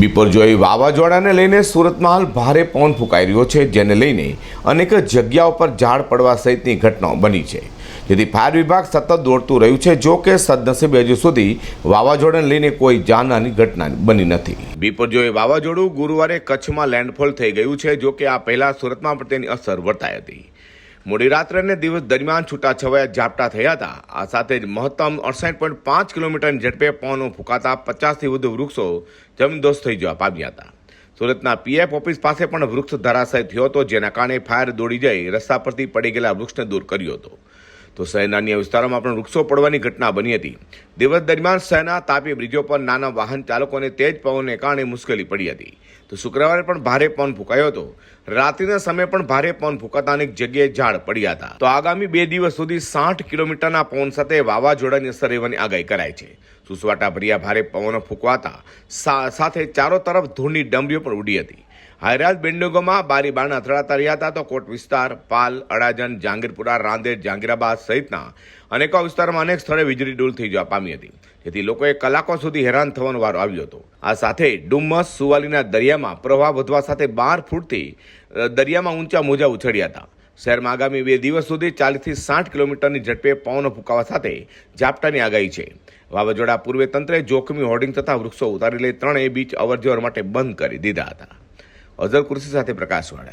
બિપરજોય વાવાઝોડાને લઈને સુરતમાં હાલ ભારે પવન ફૂંકાઈ રહ્યો છે, જેને લઈને અનેક જગ્યાઓ પર ઝાડ પડવા સહિતની ઘટનાઓ બની છે. જેથી ફાયર વિભાગ સતત દોડતું રહ્યું છે, જો કે સદનસીબે હજુ સુધી વાવાઝોડાને લઈને કોઈ જાનહાની ઘટના બની નથી. બિપરજોય વાવાઝોડું ગુરુવારે કચ્છમાં લેન્ડફોલ થઈ ગયું છે, જો કે આ પહેલા સુરતમાં પણ તેની અસર વર્તાઈ હતી. મોડી રાત્રે અને દિવસ દરમિયાન છૂટાછવાયા ઝાપટા થયા હતા. આ સાથે જ મહત્તમ અડસાઠ પોઈન્ટ પાંચ કિલોમીટરની ઝડપે પવનો ફૂંકાતા પચાસથી વધુ વૃક્ષો જમીનદોસ્ત થઈ જવા પામ્યા હતા. સુરતના પીએફ ઓફિસ પાસે પણ વૃક્ષ ધરાશય થયો હતો, જેના કારણે ફાયર દોડી જઈ રસ્તા પરથી પડી ગયેલા વૃક્ષને દૂર કર્યો હતો. તો શહેરના અન્ય વિસ્તારોમાં પણ વૃક્ષો પડવાની ઘટના બની હતી. દિવસ દરમિયાન શહેરના તાપી બ્રિજો પર નાના વાહન ચાલકોને તેજ પવનને કારણે મુશ્કેલી પડી હતી. તો શુક્રવારે પણ ભારે પવન ફૂંકાયો હતો. રાત્રિના સમયે પણ ભારે પવન ફૂંકાતા અનેક જગ્યાએ ઝાડ પડ્યા હતા. તો આગામી બે દિવસ સુધી સાઠ કિલોમીટરના પવન સાથે વાવાઝોડાની અસર રહેવાની આગાહી કરાય છે. સુસવાટા ભર્યા ભારે પવનો ફૂંકવાતા સાથે ચારો તરફ ધૂળની ડમરીઓ પણ ઉડી હતી. હાયરાજ બિલ્ડિંગોમાં બારી બારણા અથડાતા રહ્યા હતા તો કોટ વિસ્તાર, પાલ, અડાજણ, જાંગીરપુરા, રાંદેર, જાંગીરાબાદ સહિતના અનેકો વિસ્તારમાં અનેક સ્થળે વીજળી ડૂલ થઈ જવા પામી હતી. જેથી લોકોએ કલાકો સુધી હેરાન થવાનો વારો આવ્યો હતો. આ સાથે ડુમ્મસ, સુવાલીના દરિયામાં પ્રવાહ વધવા સાથે બાર ફૂટથી દરિયામાં ઊંચા મોજા ઉછળ્યા હતા. શહેરમાં આગામી બે દિવસ સુધી ચાલીસથી સાઠ કિલોમીટરની ઝડપે પવનો ફૂંકાવા સાથે ઝાપટાની આગાહી છે. વાવાઝોડા પૂર્વે તંત્રે જોખમી હોર્ડિંગ તથા વૃક્ષો ઉતારી લઈ ત્રણેય બીચ અવરજવર માટે બંધ કરી દીધા હતા. અઝર કુર્સી સાથે પ્રકાશવાળા